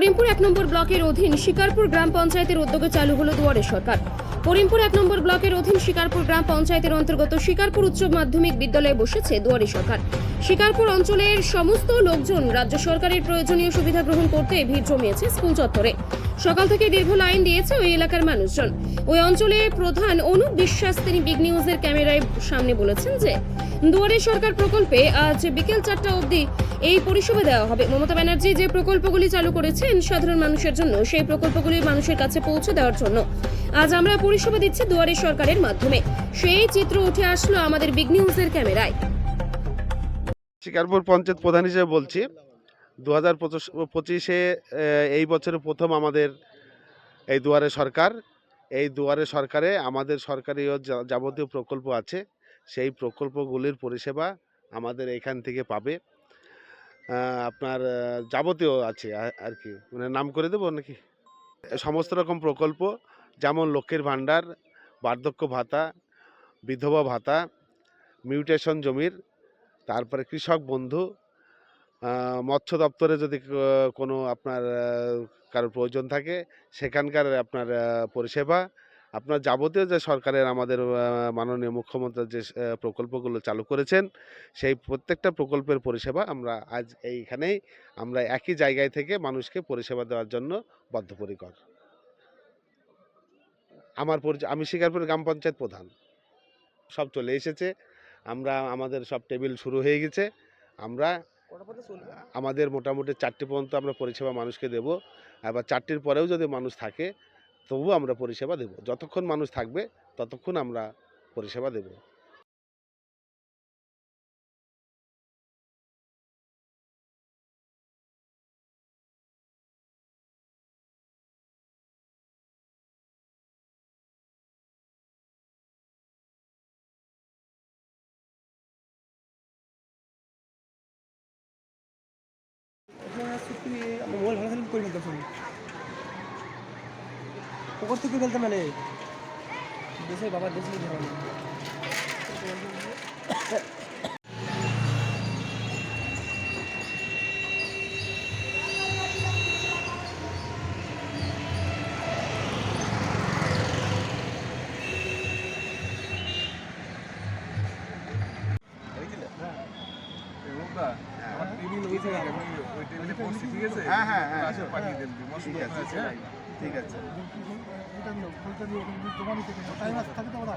করিমপুর এক নম্বর ব্লকের অধীন শিকারপুর গ্রাম পঞ্চায়েতের উদ্যোগে চালু হলো দুয়ারে সরকার। করিমপুর এক নম্বর ব্লকের অধীন শিকারপুর গ্রাম পঞ্চায়েতের অন্তর্গত শিকারপুর উচ্চ মাধ্যমিক বিদ্যালয়ে বসেছে দুয়ারে সরকার। শিকারপুর অঞ্চলের সমস্ত লোকজন রাজ্য সরকারের প্রয়োজনীয় সুবিধা গ্রহণ করতে ভিড় জমিয়েছে স্কুল চত্বরে। সকাল থেকে দীর্ঘ লাইন দিয়েছে ওই এলাকার মানুষজন। ওই অঞ্চলে প্রধান অনুপ বিশ্বাস, তিনি বিগ নিউজের ক্যামেরায় সামনে বলেছেন যে দুয়ারে সরকার প্রকল্পে আজ বিকেল চারটা অবধি এই পরিষেবা দেওয়া হবে। মমতা ব্যানার্জি যে প্রকল্পগুলি চালু করেছেন, সাধারণ মানুষের জন্য সেই প্রকল্পগুলি মানুষের কাছে পৌঁছে দেওয়ার জন্য। আজ আমরা পরিষেবা দিচ্ছি দুয়ারে সরকারের মাধ্যমে। সেই চিত্র উঠে আসলো আমাদের বিগ নিউজের ক্যামেরায়। শিকারপুর পঞ্চায়েত প্রধান হিসেবে বলছি দু হাজার পঁচিশে এই বছরে প্রথম আমাদের এই দুয়ারে সরকার। এই দুয়ারে সরকারে আমাদের সরকারি যাবতীয় প্রকল্প আছে। সেই প্রকল্পগুলির পরিষেবা আমাদের এখান থেকে পাবে। আপনার যাবতীয় আছে আর- কি। মানে নাম করে দেবো নাকি? সমস্ত রকম প্রকল্প, যেমন লক্ষ্মীর ভাণ্ডার, বার্ধক্য ভাতা, বিধবা ভাতা, মিউটেশন জমির, তারপরে কৃষক বন্ধু মৎস্য দপ্তরে যদি কোনো আপনার কারোর প্রয়োজন থাকে, সেখানকার আপনার পরিষেবা আপনার যাবতীয় যে সরকারের আমাদের মাননীয় মুখ্যমন্ত্রী যে প্রকল্পগুলো চালু করেছেন, সেই প্রত্যেকটা প্রকল্পের পরিষেবা আমরা আজ এইখানেই, আমরা একই জায়গায় থেকে মানুষকে পরিষেবা দেওয়ার জন্য বদ্ধপরিকর। আমার পরিচয় আমি শিকারপুর গ্রাম পঞ্চায়েত প্রধান। সব চলে এসেছে, আমরা, আমাদের সব টেবিল শুরু হয়ে গেছে, আমরা, আমাদের মোটামুটি চারটে পর্যন্ত আমরা পরিষেবা মানুষকে দেব, আবার চারটির পরেও যদি মানুষ থাকে তবুও আমরা পরিষেবা দেব। যতক্ষণ মানুষ থাকবে ততক্ষণ আমরা পরিষেবা দেব। মোবাইল ভালো পুকুর থেকে ফেলতে মানে দেশে বাবা দেশে ধরো হ্যাঁ। হ্যাঁ। হ্যাঁ ঠিক আছে এটা নিও ফোনটা নিয়ে ওখানে জমা নিতে টাইম আছে থাকে তো ওরা